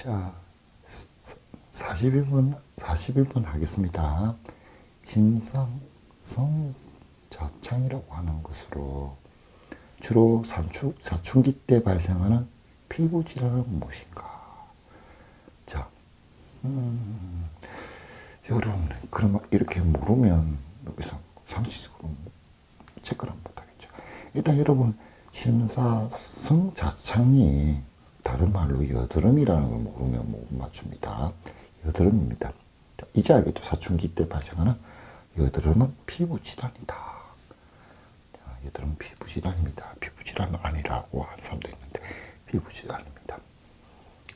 자, 41번, 41번 하겠습니다. 심상성 자창이라고 하는 것으로 주로 사춘, 사춘기 때 발생하는 피부 질환은 무엇인가? 자, 음, 여러분, 그럼 이렇게 모르면 여기서 상식적으로 체크를 못하겠죠. 일단 여러분, 심사성 자창이 다른 말로 여드름이라는 걸 모르면 못 맞춥니다. 여드름입니다. 이제 알겠죠. 사춘기 때 발생하는 여드름은 피부 질환이다. 여드름 피부 질환입니다. 피부 질환은 아니라고 하는 사람도 있는데 피부 질환입니다.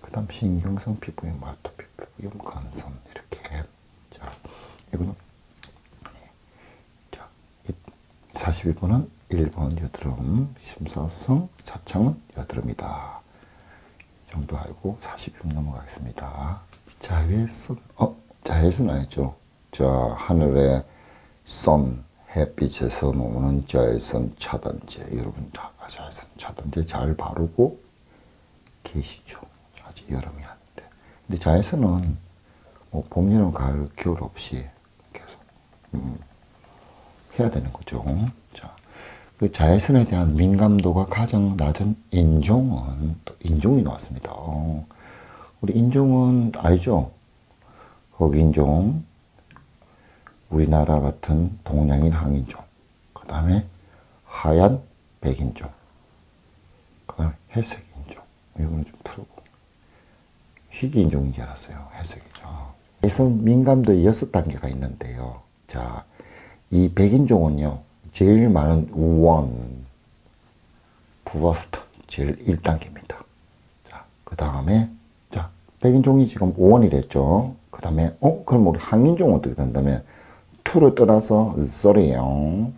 그 다음 신경성 피부염, 아토피 피부염, 건선 이렇게 자 이거는 자 41번은 1번 여드름, 심사성 자창은 여드름이다. 이 정도 알고 40분 넘어가겠습니다. 자외선, 어, 자외선 아니죠. 자, 하늘에 선, 햇빛에서 오는 자외선 차단제. 여러분, 자외선 차단제 잘 바르고 계시죠. 아직 여름이 아닌데. 근데 자외선은 뭐 봄, 여름, 가을, 겨울 없이 계속, 음, 해야 되는 거죠. 자, 그 자외선에 대한 민감도가 가장 낮은 인종은 또 인종이 나왔습니다. 우리 인종은 알죠? 흑인종, 우리나라 같은 동양인 항인종, 그 다음에 하얀 백인종, 그 다음에 회색인종, 이거는 좀 풀고 희귀인종인 줄 알았어요. 회색인종. 그래서 민감도 여섯 단계가 있는데요. 자, 이 백인종은요, 제일 많은 우원, 부버스트, 제일 1단계입니다. 자, 그 다음에, 자, 백인종이 지금 5원이랬죠. 그 다음에, 어, 그럼 우리 항인종 어떻게 된다면, 2를 떠나서 3영,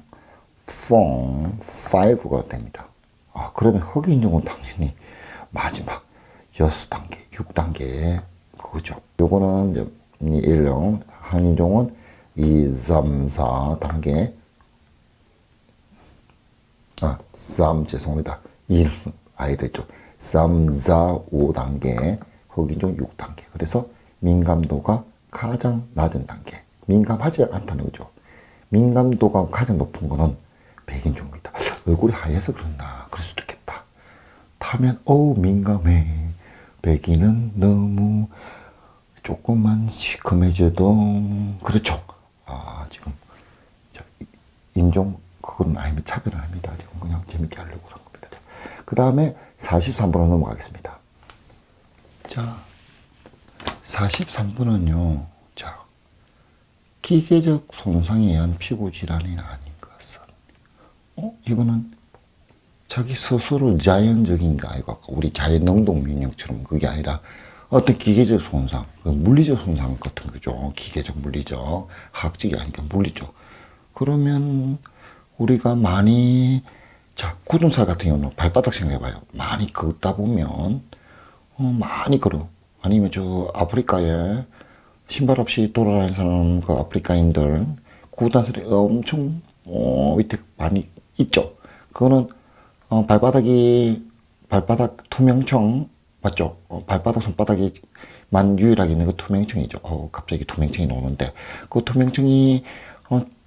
4, 5가 됩니다. 아, 그러면 흑인종은 당연히 마지막 6단계, 6단계, 그거죠. 요거는 1령, 항인종은 2, 3, 4단계, 아, 3, 죄송합니다. 1, 아이랬죠. 3, 4, 5단계, 흑인종 6단계. 그래서 민감도가 가장 낮은 단계. 민감하지 않다는 거죠. 민감도가 가장 높은 거는 백인종입니다. 얼굴이 하얘서 그렇나. 그럴 수도 있겠다. 타면, 어우, 민감해. 백인은 너무 조금만 시커매져도, 그렇죠. 아, 지금, 인종, 그건 아니면 차별을 합니다. 지금 그냥 재밌게 하려고 그런 겁니다. 그 다음에 43번으로 넘어가겠습니다. 자, 43번은요, 자, 기계적 손상에 의한 피부 질환이 아닌 것은, 어? 이거는 자기 스스로 자연적인 게 아니고, 우리 자연 능동 면역처럼 그게 아니라 어떤 기계적 손상, 그 물리적 손상 같은 거죠. 기계적, 물리적, 학적이 아니니까 물리적. 그러면 우리가 많이, 자, 굳은 살 같은 경우는 발바닥 생각해봐요. 많이 걷다 보면, 어, 많이 걸어. 아니면 저 아프리카에 신발 없이 돌아다니는 사람, 그 아프리카인들, 굳은 살이 엄청, 어, 밑에 많이 있죠. 그거는, 어, 발바닥이, 발바닥 투명청, 맞죠? 어, 발바닥, 손바닥이 만 유일하게 있는 그 투명청이죠. 어, 갑자기 투명청이 나오는데, 그 투명청이, 어,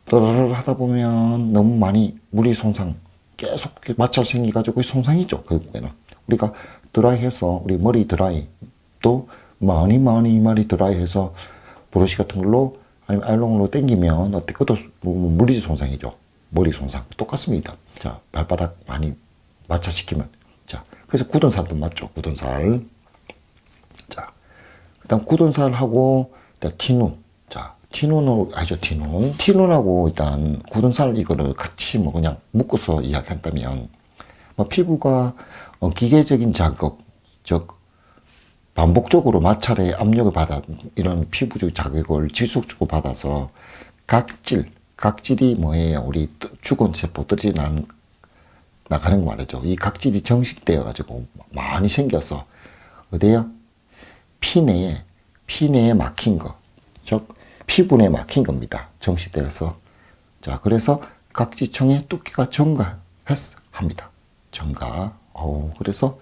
떠르르 하다 보면 너무 많이 물리 손상, 계속 마찰 생기가지고 손상이죠. 결국에는. 우리가 드라이해서, 우리 머리 드라이, 또 많이 많이 많이 드라이해서 브러쉬 같은 걸로 아니면 알롱으로 당기면 어때? 그것도 물리적 손상이죠. 머리 손상. 똑같습니다. 자, 발바닥 많이 마찰시키면. 자, 그래서 굳은 살도 맞죠. 굳은 살. 자, 그 다음 굳은 살하고, 티눈. 자, 티눈을, 알죠, 티눈. 티눈하고 일단 굳은 살 이거를 같이 뭐 그냥 묶어서 이야기한다면, 뭐 피부가 어, 기계적인 자극, 즉, 반복적으로 마찰의 압력을 받아, 이런 피부적 자극을 지속적으로 받아서 각질, 각질이 뭐예요? 우리 죽은 세포들이 난, 나가는 거 말이죠. 이 각질이 정식되어 가지고 많이 생겨서, 어디요? 피내에, 피내에 막힌 거. 즉, 피부에 막힌 겁니다. 정식되어서. 자, 그래서 각 지청의 두께가 증가합니다. 증가. 어 그래서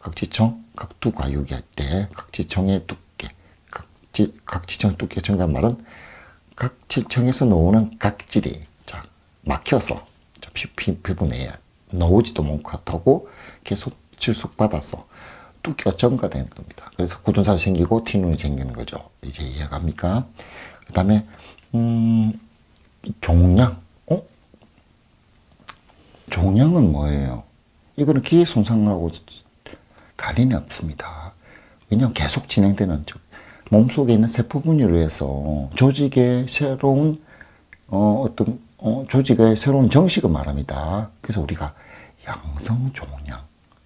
각 지청, 각두 과육이 때 각 지청의 두께, 각 지, 각 지청 두께 증가한 말은 각 지청에서 나오는 각질이 자 막혀서 자, 피, 피, 피부 내에 나오지도 못하고 계속 질속받아서 두께가 증가되는 겁니다. 그래서 굳은 살이 생기고 티눈이 생기는 거죠. 이제 이해갑니까? 그 다음에 음, 종양. 어? 종양은 뭐예요? 이거는 기회 손상하고 관련이 없습니다. 왜냐하면 계속 진행되는 몸속에 있는 세포 분열을 해서 조직의 새로운 어, 어떤 어, 조직의 새로운 정식을 말합니다. 그래서 우리가 양성 종양,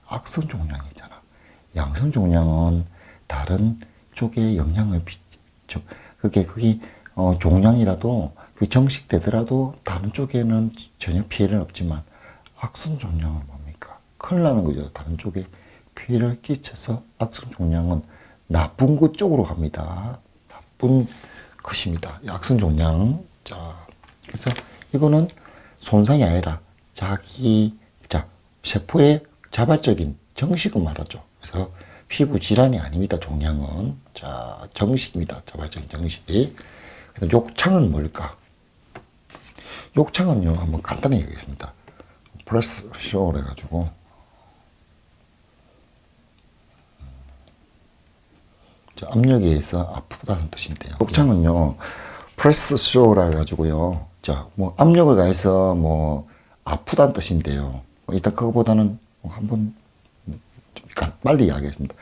악성 종양이 있잖아. 양성 종양은 다른 쪽에 영향을 비죠. 그게 그게 어, 종양이라도 그 정식되더라도 다른 쪽에는 전혀 피해는 없지만 악성 종양은 뭡니까? 큰일 나는 거죠. 다른 쪽에 피해를 끼쳐서 악성 종양은 나쁜 것 쪽으로 갑니다. 나쁜 것입니다. 악성 종양. 자, 그래서 이거는 손상이 아니라 자기 자 세포의 자발적인 정식을 말하죠. 그래서 피부 질환이 아닙니다. 종양은 자 정식입니다. 자발적인 정식. 욕창은 뭘까? 욕창은요 한번 간단히 얘기하겠습니다. 플러스 쇼를 해가지고 압력에 의해서 아프다는 뜻인데요. 욕창은요 프레스 쇼라 해가지고요. 자, 뭐 압력을 가해서 뭐 아프다는 뜻인데요. 일단 그거보다는 한번 좀 빨리 이야기하겠습니다.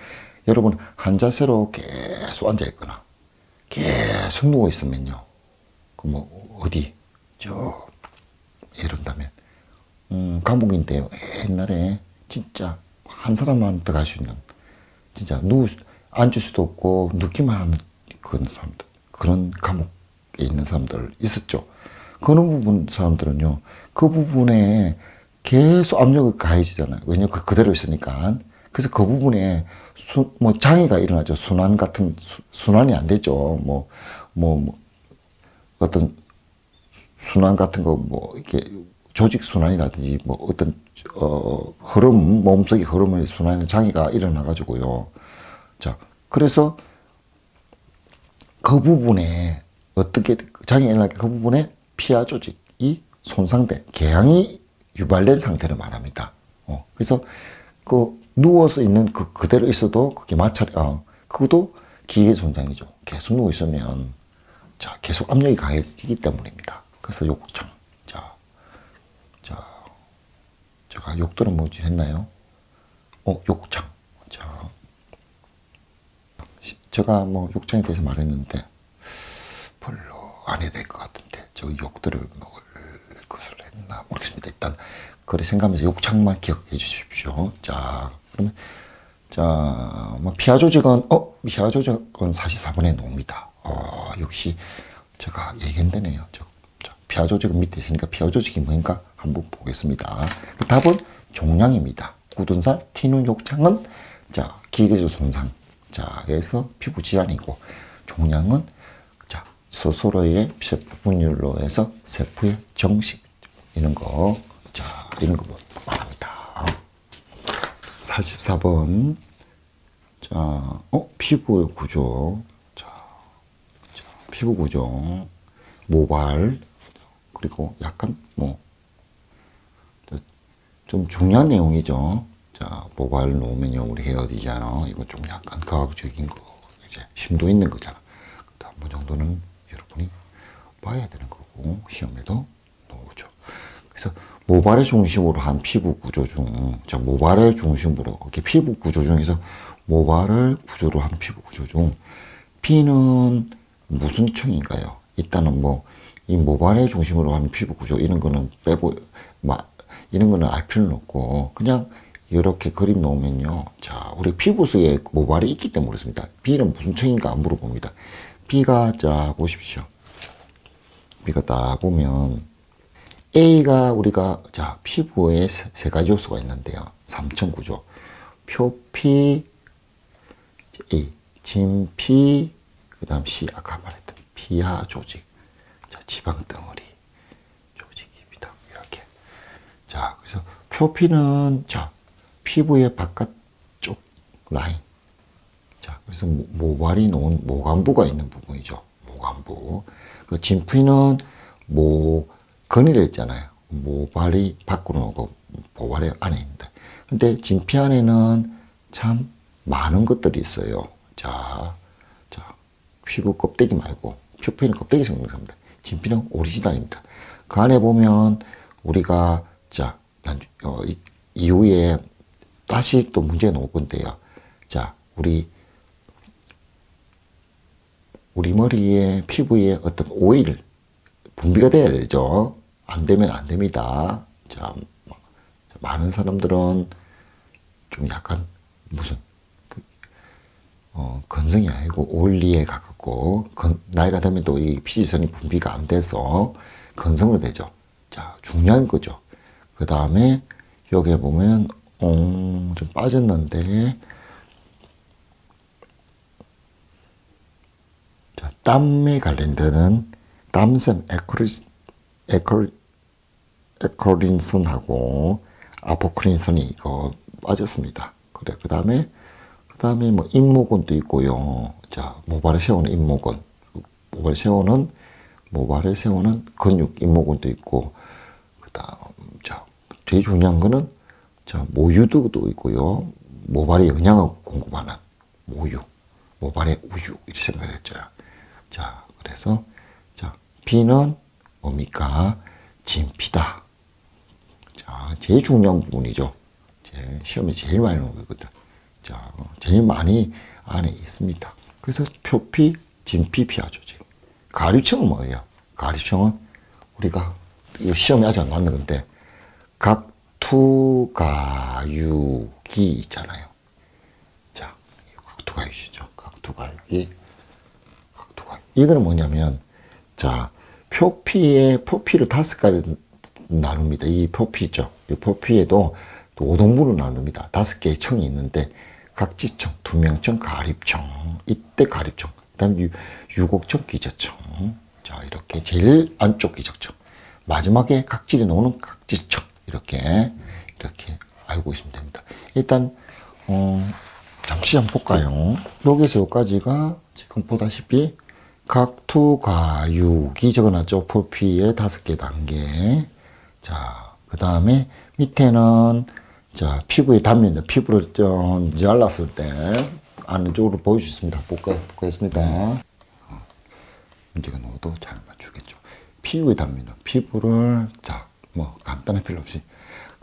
여러분 한 자세로 계속 앉아 있거나 계속 누워 있으면요. 그 뭐 어디 저 이런다면 음, 감옥인데요. 옛날에 진짜 한 사람만 들어갈 수 있는 진짜 누우 앉을 수도 없고 눕기만 하는 그런 사람들 그런 감옥에 있는 사람들 있었죠. 그런 부분 사람들은요 그 부분에 계속 압력을 가해지잖아요. 왜냐면 그 그대로 있으니까. 그래서 그 부분에 수, 뭐 장애가 일어나죠. 순환 같은 수, 순환이 안 되죠. 뭐, 뭐, 뭐 어떤 순환 같은 거 뭐 이렇게 조직 순환이라든지 뭐 어떤 어 흐름 몸속의 흐름을 순환하는 장애가 일어나 가지고요. 자, 그래서 그 부분에 어떻게 장애가 일어나게 그 부분에 피하 조직이 손상된 개양이 유발된 상태를 말합니다. 어, 그래서 그 누워서 있는 그 그대로 있어도 그게 마찰, 어, 그것도 기계 손상이죠. 계속 누워 있으면 자 계속 압력이 강해지기 때문입니다. 그래서 욕창. 자, 자, 제가 욕들은 뭐지 했나요? 어, 욕창. 자, 제가 뭐 욕창에 대해서 말했는데 별로 안 해야 될 것 같은데 저 욕들을 먹을 것을 했나 모르겠습니다. 일단 그래 생각하면서 욕창만 기억해 주십시오. 자, 그러면 자, 뭐 피하 조직은 어 피하 조직은 44분의 노입니다. 어, 역시 제가 얘기했네요. 저, 저 피하 조직은 밑에 있으니까 피하 조직이 뭔가 한번 보겠습니다. 그 답은 종양입니다. 굳은 살, 튀는 욕창은 자 기계적 손상, 자 그래서 피부 질환이고 종양은 자 스스로의 세포 분열로 해서 세포의 정식 이런 거, 자 이런 거 말합니다. 44번. 자, 어, 피부 구조. 자, 자, 피부 구조. 모발. 그리고 약간 뭐, 좀 중요한 내용이죠. 자, 모발 놓으면요, 우리 헤어 디자이너. 이거 좀 약간 과학적인 거, 이제 심도 있는 거잖아. 그 정도는 여러분이 봐야 되는 거고, 시험에도 나오죠. 그래서 모발의 중심으로 한 피부 구조 중, 자, 모발의 중심으로, 이렇게 피부 구조 중에서 모발을 구조로 한 피부 구조 중, P는 무슨 층인가요? 일단은 뭐, 이 모발의 중심으로 하는 피부 구조, 이런 거는 빼고, 막, 이런 거는 알 필요는 없고, 그냥 이렇게 그림 놓으면요. 자, 우리 피부 속에 모발이 있기 때문에 그렇습니다. B는 무슨 층인가 안 물어봅니다. B가, 자, 보십시오. B가 딱 보면, A가 우리가 자 피부에 세, 세 가지 요소가 있는데요. 삼층 구조. 표피, A, 진피, 그 다음 C, 아까 말했던 피하 조직. 자, 지방 덩어리 조직입니다. 이렇게. 자, 그래서 표피는 자, 피부의 바깥쪽 라인. 자, 그래서 모- 모발이 놓은 모관부가 있는 부분이죠. 모관부. 그 진피는 모, 근이라 했잖아요. 모발이 밖으로 나오고 모발이 안에 있는데. 근데 진피 안에는 참 많은 것들이 있어요. 자, 자, 피부 껍데기 말고, 표피는 껍데기 성분입니다. 진피는 오리지널입니다. 그 안에 보면 우리가, 자, 난- 어, 이- 이후에 다시 또 문제 나올 건데요. 자, 우리 우리 머리에 피부에 어떤 오일 분비가 돼야 되죠. 안 되면 안 됩니다. 자, 많은 사람들은 좀 약간 무슨 그, 어, 건성이 아니고 오일리에 가깝고 건- 나이가 되면 또 이 피지선이 분비가 안 돼서 건성으로 되죠. 자, 중요한 거죠. 그 다음에 여기에 보면 어, 좀 빠졌는데 자, 땀에 관련되는 땀샘 에코리스, 에코, 에코린선하고 아포크린선이 이거 빠졌습니다. 그래, 그 다음에, 그 다음에 뭐 잇모근도 있고요. 자. 모발에 세우는, 모발에 세우는 근육 잇모근도 있고, 그 다음, 자, 제일 중요한 거는, 자, 모유도 있고요. 모발에 영양을 공급하는 모유. 모발의 우유. 이렇게 생각했죠. 자, 그래서, 자, 비는 뭡니까? 진피다. 자, 제일 중요한 부분이죠. 제 시험에 제일 많이 나오는 거거든. 자, 제일 많이 안에 있습니다. 그래서 표피, 진피, 피하 조직. 가립층은 뭐예요? 가립층은 우리가 이 시험에 아직 안 나왔는 건데 각투가육이 있잖아요. 자, 각투가육이죠. 각투가육이 각투가육. 이거는 뭐냐면 자 표피에 표피를 다섯 가지 나눕니다. 이 표피 있죠. 이 표피에도 또 5등분으로 나눕니다. 다섯 개의 청이 있는데 각지청, 투명청, 가립청, 이때 가립청, 그 다음 유, 유곡청, 기저청. 자 이렇게 제일 안쪽 기저청. 마지막에 각질이 나오는 각지청 이렇게 이렇게 알고 있으면 됩니다. 일단 어, 잠시 한번 볼까요? 여기서 여기까지가 지금 보다시피 각투가육이 적어놨죠. 표피의 다섯 개 단계. 자, 그 다음에 밑에는 자 피부의 단면입니다. 피부를 좀 잘랐을 때 안쪽으로 보일 수 있습니다. 볼까, 보겠습니다. 어, 문제가 넣어도 잘 맞추겠죠. 피부의 단면은 피부를 딱뭐 간단한 필요 없이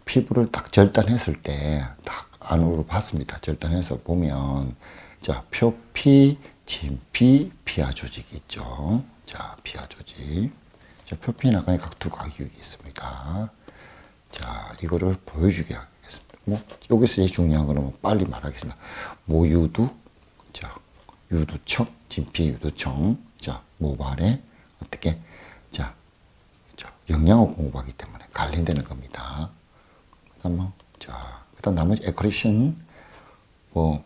피부를 딱 절단했을 때 딱 안으로 봤습니다. 절단해서 보면 자 표피, 진피, 피하 조직이 있죠. 자 피하 조직. 자 표피 나간에 각두 가격이 있습니다. 자 이거를 보여주게 하겠습니다. 뭐 여기서 제일 중요한 거는 뭐 빨리 말하겠습니다. 모유두, 자 유두청, 진피 유두청, 자 모발에 어떻게 자, 자 영양을 공급하기 때문에 관련되는 겁니다. 그 다음 자 일단 나머지 에크리신 뭐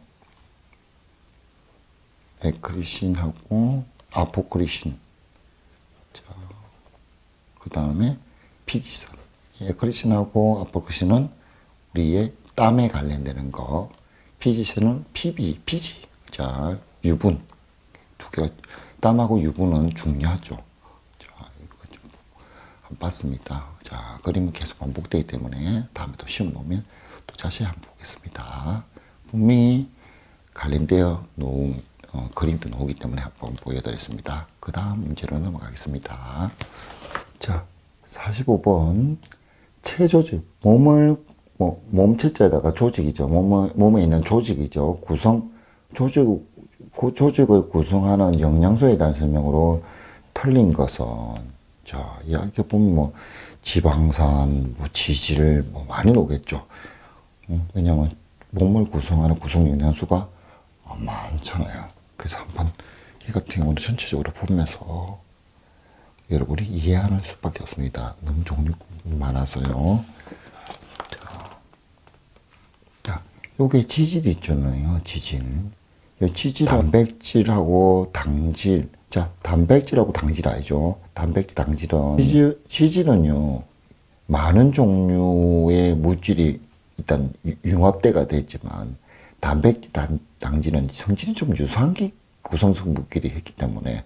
에크리신하고 아포크리신 자 그 다음에 피지선 에크리신하고 아포크리신은 우리의 땀에 관련되는 거 피지선은 피비 피지 자 유분 두 개가 땀하고 유분은 중요하죠. 자 이거 좀안 봤습니다. 자, 그림은 계속 반복되기 때문에 다음에 또 시험 놓으면 또 자세히 한번 보겠습니다. 분명히 관련되어 놓은 어, 그림도 나오기 때문에 한번 보여드렸습니다. 그 다음 문제로 넘어가겠습니다. 자, 45번. 체조직. 몸을, 뭐, 몸체자에다가 조직이죠. 몸에, 몸에 있는 조직이죠. 구성, 조직, 그 조직을 구성하는 영양소에 대한 설명으로 틀린 것은 자, 이야기 보면 뭐 지방산, 뭐 지질 뭐 많이 나오겠죠. 음, 왜냐면 몸을 구성하는 구성 영양소가 어, 많잖아요. 그래서 한번 이 같은 경우는 전체적으로 보면서 여러분이 이해하는 수밖에 없습니다. 너무 종류 많아서요. 자, 자, 요게 지질이 있잖아요. 지질. 이 지질, 단백질하고 당질. 자, 단백질하고 당질 알죠? 단백질, 당질은. 지질, 지질은요, 많은 종류의 물질이 일단 유- 융합대가 되지만, 단백질 단, 당지는 성질이 좀 유사한 게 구성성분끼리 했기 때문에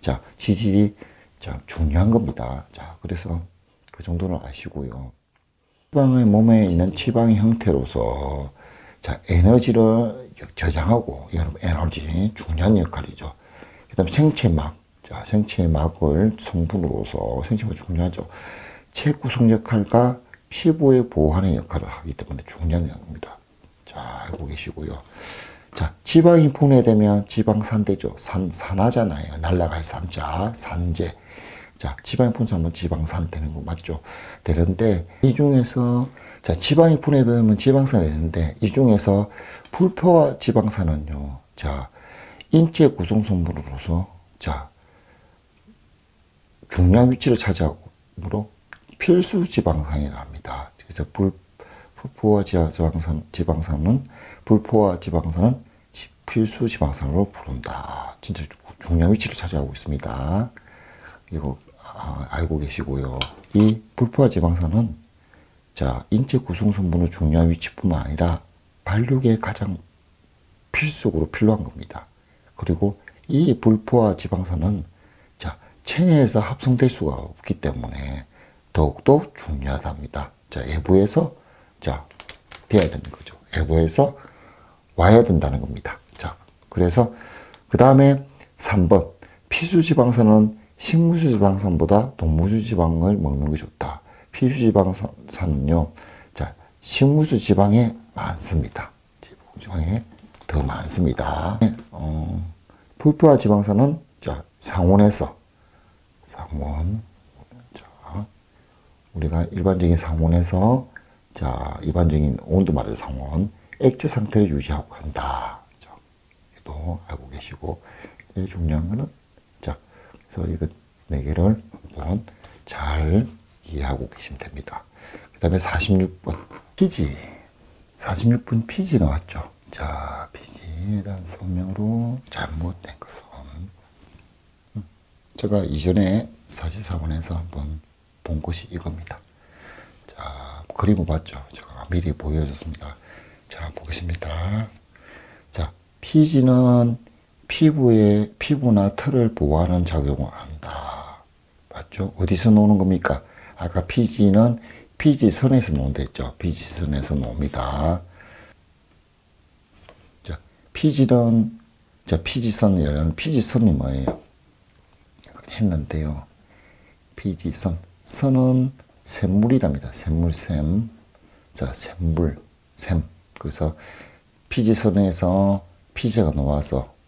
자 지질이 자 중요한 겁니다. 자 그래서 그 정도는 아시고요. 지방의 몸에 있는 지방의 형태로서 자 에너지를 저장하고 여러분 에너지 중요한 역할이죠. 그 다음 생체막 자 생체막을 성분으로서 생체막 중요하죠. 체구성 역할과 피부의 보호하는 역할을 하기 때문에 중요한 겁니다. 자 알고 계시고요. 자, 지방이 분해되면 지방산되죠. 산, 산하잖아요. 날라갈 산자, 산재. 자, 지방이 분해하면 지방산 되는 거 맞죠? 되는데, 이 중에서, 자, 지방이 분해되면 지방산이 되는데, 이 중에서 불포화 지방산은요, 자, 인체 구성성분으로서, 자, 중요한 위치를 차지하므로 필수 지방산이랍니다. 그래서 불, 불포화 지방산, 지방산은 불포화 지방산은 필수 지방산으로 부른다. 진짜 중요한 위치를 차지하고 있습니다. 이거 아, 알고 계시고요. 이 불포화 지방산은 자 인체 구성 성분의 중요한 위치뿐만 아니라 발육에 가장 필수적으로 필요한 겁니다. 그리고 이 불포화 지방산은 자 체내에서 합성될 수가 없기 때문에 더욱더 중요하답니다. 자 외부에서 자 돼야 되는 거죠. 외부에서 와야 된다는 겁니다. 자, 그래서 그 다음에 3번 피수지방산은 식물지방산보다 동물지방을 먹는 것이 좋다. 피수 지방산은요, 자, 식물지방에 많습니다. 지방에 더 많습니다. 어, 불포화 지방산은 자 상온에서 상온 자 우리가 일반적인 상온에서 자 일반적인 온도 말해 상온 액체 상태를 유지하고 한다. 또 알고 계시고 중요한 거는 자 그래서 이거 네 개를 한번 잘 이해하고 계시면 됩니다. 그 다음에 46번 피지 46분 피지 나왔죠. 자 피지에 대한 설명으로 잘못된 것은 음, 제가 이전에 44번에서 한번 본 것이 이겁니다. 자 그림을 봤죠. 제가 미리 보여줬습니다. 자, 보겠습니다. 자, 피지는 피부에, 피부나 털을 보호하는 작용을 한다. 맞죠? 어디서 노는 겁니까? 아까 피지는 피지선에서 논다 했죠. 피지선에서 놉니다. 자, 피지는, 자, 피지선이라는 피지선이 뭐예요? 했는데요. 피지선. 선은 샘물이랍니다. 샘물샘. 자, 샘물, 샘. 그래서 피지선에서 피지가 나와서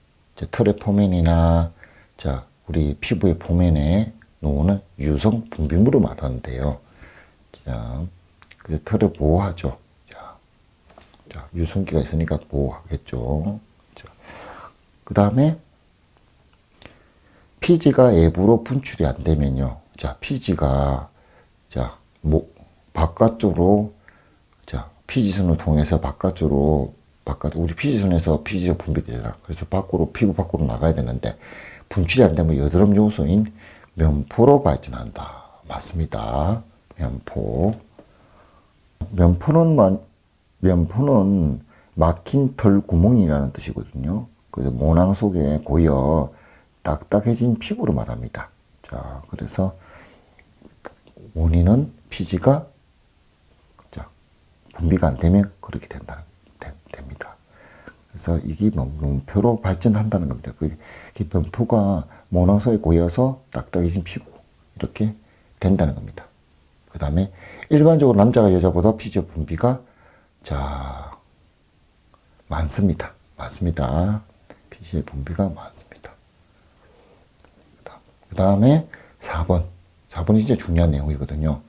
털의 포면이나 자 우리 피부의 포면에 놓는 유성 분비물을 말하는데요. 자, 그 털을 보호하죠. 자, 자, 유성기가 있으니까 보호하겠죠. 그 다음에 피지가 외부로 분출이 안 되면요. 자, 피지가 자, 목 바깥쪽으로 피지선을 통해서 바깥으로 바깥 우리 피지선에서 피지가 분비되잖아. 그래서 밖으로 피부 밖으로 나가야 되는데 분출이 안 되면 여드름 요소인 면포로 발전한다. 맞습니다. 면포. 면포는 면포는 막힌 털 구멍이라는 뜻이거든요. 그래서 모낭 속에 고여 딱딱해진 피부를 말합니다. 자, 그래서 원인은 피지가 분비가 안 되면 그렇게 된다 되, 됩니다. 그래서 이게 몸표로 발전한다는 겁니다. 그, 그 변포가 모낭소에 고여서 딱딱해진 피부 이렇게 된다는 겁니다. 그 다음에 일반적으로 남자가 여자보다 피지 분비가 자 많습니다. 많습니다. 피지의 분비가 많습니다. 그 다음에 4번. 4번이 진짜 중요한 내용이거든요.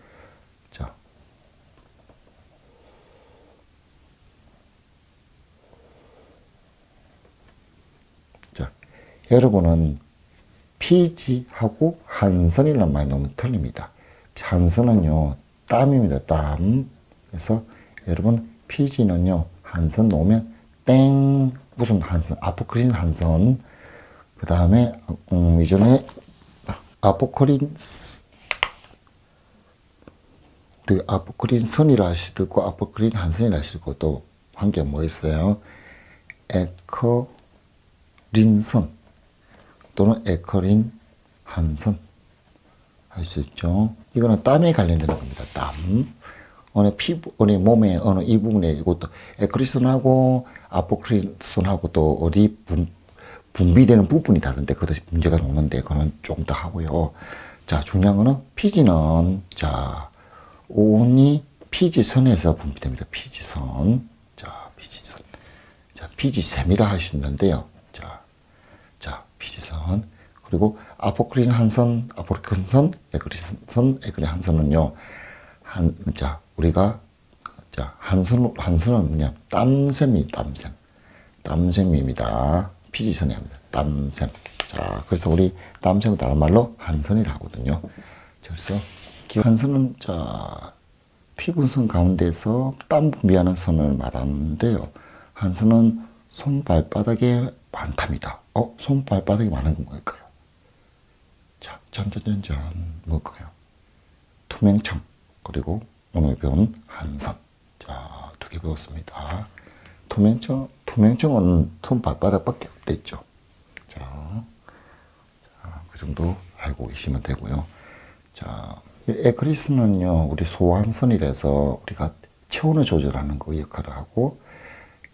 여러분은 피지하고 한선이란 말이 너무 틀립니다. 한선은요, 땀입니다. 땀. 그래서 여러분, 피지는요, 한선 놓으면 땡. 무슨 한선? 아포크린 한선. 그 다음에, 음, 이전에 아포크린, 우리 아포크린 선이라 하시고, 아포크린 한선이라 하시고, 또, 한 게 뭐 있어요? 에커린선 또는 에커린 한선 할 수 있죠. 이거는 땀에 관련되는 겁니다. 땀. 어느 피부, 어느 몸의 어느 이 부분에 이것도 에크리슨하고 아포크리슨하고 또 어디 분, 분비되는 부분이 다른데 그것도 문제가 없는데 그거는 조금 더 하고요. 자, 중요한 거는 피지는 자, 온이 피지선에서 분비됩니다. 피지선. 자, 피지선. 자, 피지샘이라 있는데요. 자, 자, 피지선. 그리고 아포크린 한선, 아포크린선, 에크리선, 에크리 한선은요. 한, 자, 우리가 자, 한선, 한선은 뭐냐? 땀샘이 땀샘. 땀샘입니다. 피지선이 합니다. 땀샘. 자, 그래서 우리 땀샘은 다른 말로 한선이라 하거든요. 그래서 한선은 자, 피부선 가운데서 땀 분비하는 선을 말하는데요. 한선은 손발바닥에 많답니다. 어? 손발바닥에 많은 건 뭘까요? 자, 전전전전 뭘까요? 투명청 그리고 오늘 배운 한선. 자, 두 개 배웠습니다. 투명청, 투명청은 손발바닥밖에 없댔죠. 자, 자, 그 정도 알고 계시면 되고요. 자, 에크리스는요, 우리 소환선이라서 우리가 체온을 조절하는 그 역할을 하고,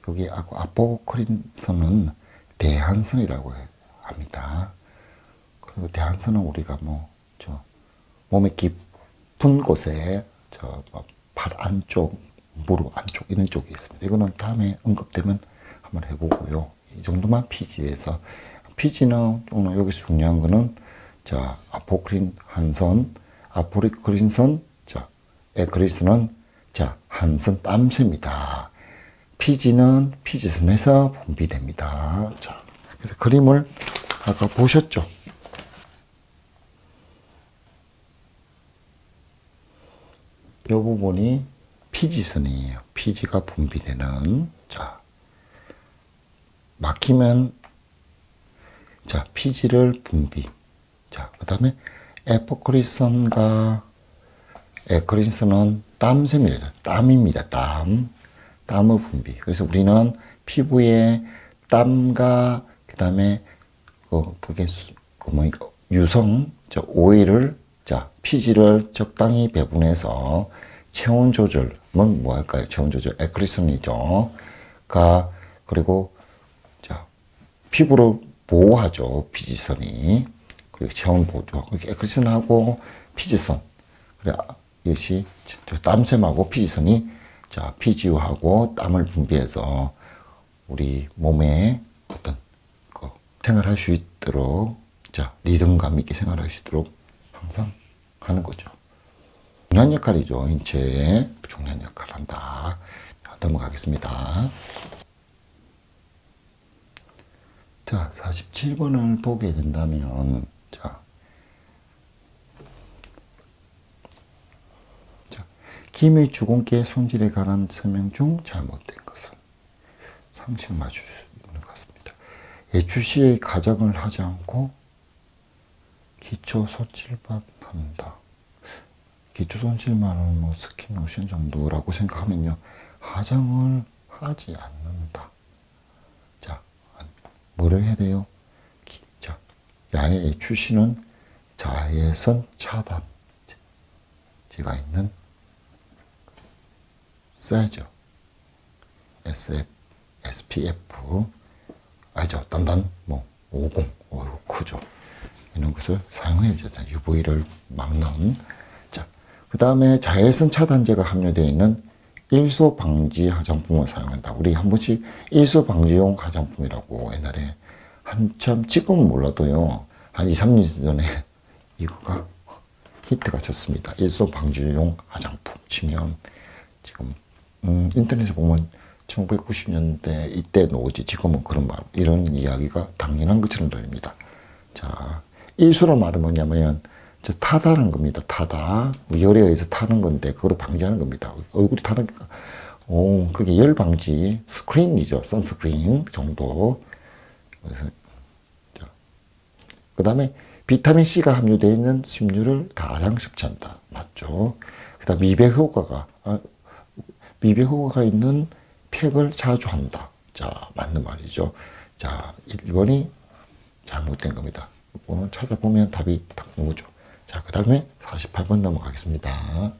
여기 아포크린선은 대한선이라고 합니다. 그리고 대한선은 우리가 뭐, 저, 몸의 깊은 곳에, 저, 뭐발 안쪽, 무릎 안쪽, 이런 쪽에 있습니다. 이거는 다음에 언급되면 한번 해보고요. 이 정도만 피지에서. 피지는 오늘 여기서 중요한 거는, 자, 아포크린 한선, 아포리크린선, 자, 에크리스는, 자, 한선 땀새입니다. 피지는 피지선에서 분비됩니다. 자, 그래서 그림을 아까 보셨죠? 이 부분이 피지선이에요. 피지가 분비되는, 자, 막히면, 자, 피지를 분비. 자, 그 다음에 에포크리선과 에크린선은 땀샘입니다. 땀입니다. 땀. 땀의 분비. 그래서 우리는 피부에 땀과 그 다음에 그 그게 그 뭐니까 유성 저 오일을 자 피지를 적당히 배분해서 체온 조절은 뭐 할까요? 체온 조절 에크리슨이죠. 가 그리고 자 피부를 보호하죠. 피지선이 그리고 체온 보조. 에크리슨하고 피지선 그래 이것이 땀샘하고 피지선이 자, 피지우하고 땀을 분비해서 우리 몸에 어떤 그 생활할 수 있도록 자, 리듬감 있게 생활할 수 있도록 항상 하는 거죠. 중요한 역할이죠. 인체에 중요한 역할을 한다. 넘어가겠습니다. 자, 47번을 보게 된다면, 자, 김의 주공기의 손질에 관한 설명 중 잘못된 것은 상식 맞출 수 있는 것 같습니다. 예추시의 가정을 하지 않고 기초 손질만 한다. 기초 손질만은 뭐 스킨 로션 정도라고 생각하면요. 화장을 하지 않는다. 자, 뭐를 해야 돼요? 기, 자, 야의 예추시는 자외선 차단. 제가 있는 써야죠. SF, SPF, 알죠? 단단, 뭐, 50, 어휴, 크죠? 이런 것을 사용해야죠. UV를 막는. 자, 그 다음에 자외선 차단제가 함유되어 있는 일소 방지 화장품을 사용한다. 우리 한 번씩 일소 방지용 화장품이라고 옛날에 한참 지금은 몰라도요. 한 2, 3년 전에 이거가 히트가 쳤습니다. 일소 방지용 화장품 치면 지금 음, 인터넷에 보면 1990년대 이때 노지 지금은 그런 말 이런 이야기가 당연한 것처럼 들립니다. 자, 일수란 말은 뭐냐면 저 타다는 겁니다. 타다 열에 의해서 타는 건데 그걸 방지하는 겁니다. 얼굴이 타니까 어, 그게 열 방지 스크린이죠. 선스크린 정도. 그 다음에 비타민 C가 함유되어 있는 식물을 다량 섭취한다. 맞죠? 그 다음 미백 효과가 아, 미백 효과가 있는 팩을 자주 한다. 자, 맞는 말이죠. 자, 1번이 잘못된 겁니다. 이거는 찾아보면 답이 딱 나오죠. 자, 그 다음에 48번 넘어가겠습니다.